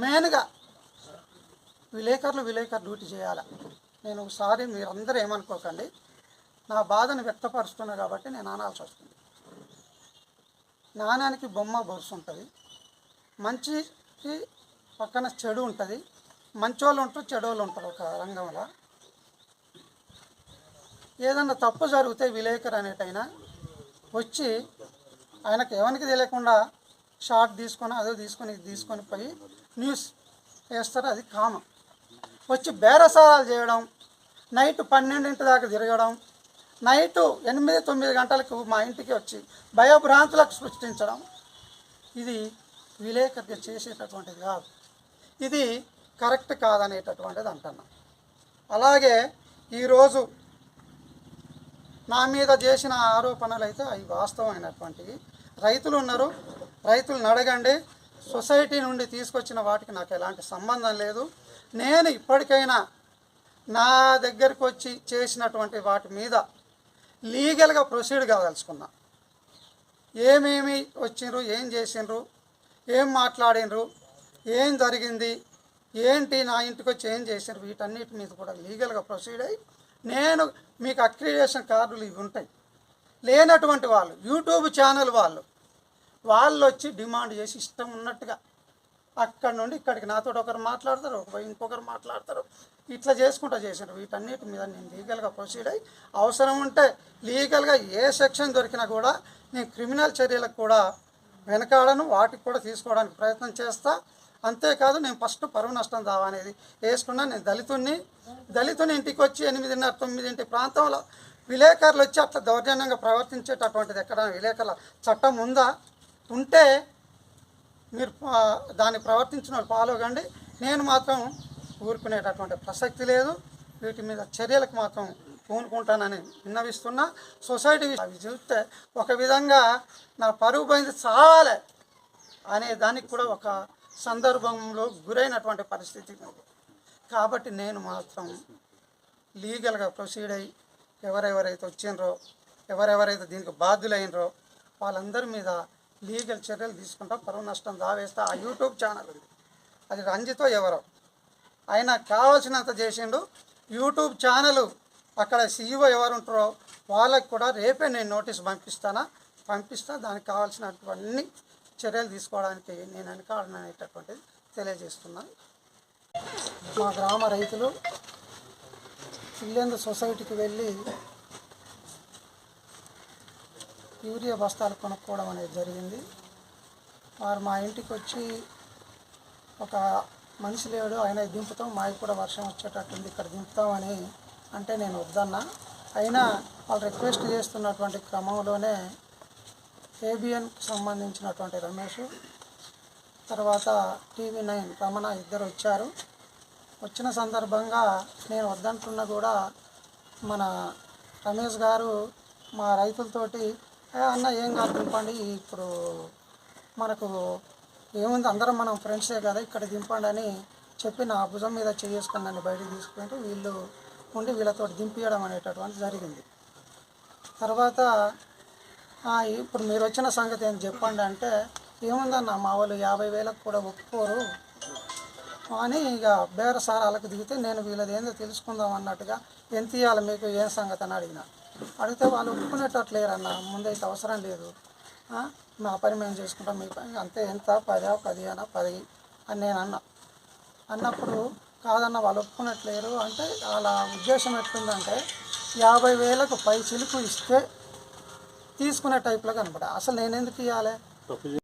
మెయిన్గా విలేకరులు విలేకరు డ్యూటీ చేయాలి? నేను ఒకసారి మీరందరూ ఏమనుకోకండి. నా బాధను వ్యక్తపరుస్తున్నా కాబట్టి నేను అనాల్సి వస్తుంది. నాణానికి బొమ్మ బొరుసు ఉంటుంది. మంచికి పక్కన చెడు ఉంటుంది. మంచోళ్ళు ఉంటారు చెడోళ్ళు ఉంటారు ఒక రంగంలో. ఏదన్నా తప్పు జరిగితే విలేకరు అనేటైనా వచ్చి ఆయనకు ఎవరికి తెలియకుండా షార్ట్ తీసుకొని అదో తీసుకొని తీసుకొని పోయి న్యూస్ వేస్తారు అది కామన్ వచ్చి బేరసారాలు చేయడం నైట్ పన్నెండింటి దాకా తిరగడం నైట్ ఎనిమిది తొమ్మిది గంటలకు మా ఇంటికి వచ్చి భయభ్రాంతులకు సృష్టించడం ఇది విలేకరులు చేసేటటువంటిది కాదు. ఇది కరెక్ట్ కాదనేటటువంటిది అంటున్నా. అలాగే ఈరోజు నా మీద చేసిన ఆరోపణలు అయితే అవి వాస్తవమైనటువంటివి. రైతులు ఉన్నారు రైతులను అడగండి సొసైటీ నుండి తీసుకొచ్చిన వాటికి నాకు ఎలాంటి సంబంధం లేదు. నేను ఇప్పటికైనా నా దగ్గరకు వచ్చి చేసినటువంటి వాటి మీద లీగల్గా ప్రొసీడ్ కాదలుచుకున్నా. ఏమేమి వచ్చిండ్రు ఏం చేసిండ్రు ఏం మాట్లాడినరు ఏం జరిగింది ఏంటి నా ఇంటికి వచ్చి ఏం చేసిండ్రు వీటన్నిటి మీద కూడా లీగల్గా ప్రొసీడ్ అయ్యి నేను మీకు అక్రిడేషన్ కార్డులు ఇవి ఉంటాయి. లేనటువంటి వాళ్ళు యూట్యూబ్ ఛానల్ వాళ్ళు వాళ్ళు వచ్చి డిమాండ్ చేసి ఇష్టం ఉన్నట్టుగా అక్కడ నుండి ఇక్కడికి నాతో ఒకరు మాట్లాడతారు ఇంకొకరు మాట్లాడతారు. ఇట్లా చేసుకుంటా చేశారు. వీటన్నిటి మీద నేను లీగల్గా ప్రొసీడ్ అయ్యి అవసరం ఉంటే లీగల్గా ఏ సెక్షన్ దొరికినా కూడా నేను క్రిమినల్ చర్యలకు కూడా వెనకాడను వాటికి కూడా తీసుకోవడానికి ప్రయత్నం చేస్తా. అంతేకాదు నేను ఫస్ట్ పరువు నష్టం దావా అనేది వేసుకున్నా. నేను దళితుడిని దళితుని ఇంటికి వచ్చి ఎనిమిదిన్నర తొమ్మిదింటి ప్రాంతంలో విలేకరులు వచ్చి అట్లా దౌర్జన్యంగా ప్రవర్తించేటటువంటిది ఎక్కడ విలేకరుల చట్టం ఉందా? ఉంటే మీరు దాన్ని ప్రవర్తించిన వాళ్ళు ఫాలో కండి. నేను మాత్రం ఊరుకునేటటువంటి ప్రసక్తి లేదు. వీటి మీద చర్యలకు మాత్రం పూనుకుంటానని విన్నవిస్తున్నా. సొసైటీ అవి చూస్తే ఒక విధంగా నా పరువు పోయింది చాలే అనే దానికి కూడా ఒక సందర్భంలో గురైనటువంటి పరిస్థితి కాబట్టి నేను మాత్రం లీగల్గా ప్రొసీడ్ అయ్యి ఎవరెవరైతే వచ్చిండ్రో ఎవరెవరైతే దీనికి బాధ్యులైనరో వాళ్ళందరి మీద లీగల్ చర్యలు తీసుకుంటా పరువు నష్టం దావేస్తా. ఆ యూట్యూబ్ ఛానల్ ఉంది. అది రంజితో ఎవరో. ఆయన కావాల్సినంత చేసిండు. యూట్యూబ్ ఛానల్ అక్కడ సీఈఓ ఎవరు ఉంటారో వాళ్ళకి కూడా రేపే నేను నోటీస్ పంపిస్తానా? పంపిస్తా. దానికి కావాల్సినటువంటి చర్యలు తీసుకోవడానికి నేను వెనకాడననేటటువంటిది తెలియజేస్తున్నాను. మా గ్రామ రైతులు ఇల్లెందు సొసైటీకి వెళ్ళి యూరియా బస్తాలు కొనుక్కోవడం అనేది జరిగింది. వారు మా ఇంటికి వచ్చి ఒక మనిషి లేడు ఆయన దింపుతాం మాకు కూడా వర్షం వచ్చేటట్టుంది ఇక్కడ దింపుతామని అంటే నేను వద్దన్నా. అయినా వాళ్ళు రిక్వెస్ట్ చేస్తున్నటువంటి క్రమంలోనే ఏబిఎన్కి సంబంధించినటువంటి రమేష్ తర్వాత టీవీ నైన్ రమణ ఇద్దరు వచ్చారు. వచ్చిన సందర్భంగా నేను వద్దంటున్నా కూడా మన రమేష్ గారు మా రైతులతోటి అన్న ఏం కాదు దింపండి. ఇప్పుడు మనకు ఏముంది? అందరం మనం ఫ్రెండ్సే కదా ఇక్కడ దింపండి అని చెప్పి నా భుజం మీద చేసుకుని నన్ను బయటకు తీసుకుంటూ వీళ్ళు ఉండి వీళ్ళతో దింపియడం అనేటటువంటి జరిగింది. తర్వాత ఇప్పుడు మీరు వచ్చిన సంగతి ఏం చెప్పండి అంటే ఏముందన్న మా వాళ్ళు యాభై వేలకు కూడా ఒప్పుకోరు అని ఇక బేరసారాలకు దిగితే నేను వీళ్ళది ఏందో తెలుసుకుందాం అన్నట్టుగా ఎంత ఇవ్వాలి మీకు? ఏం సంగతి? అని అడిగినా. అడిగితే వాళ్ళు ఒప్పుకునేటట్లు లేరన్న ముందైతే అవసరం లేదు. మా పని మేము చేసుకుంటాం మీ పని అంతే ఎంత? పదా పదిహేనా? పది అని నేను అన్నా. అన్నప్పుడు కాదన్న వాళ్ళు ఒప్పుకున్నట్లేరు అంటే వాళ్ళ ఉద్దేశం ఎట్లుందంటే యాభై వేలకు పై చిలుకు ఇస్తే తీసుకునే టైప్లో కనపడ అసలు నేను ఎందుకు ఇవ్వాలి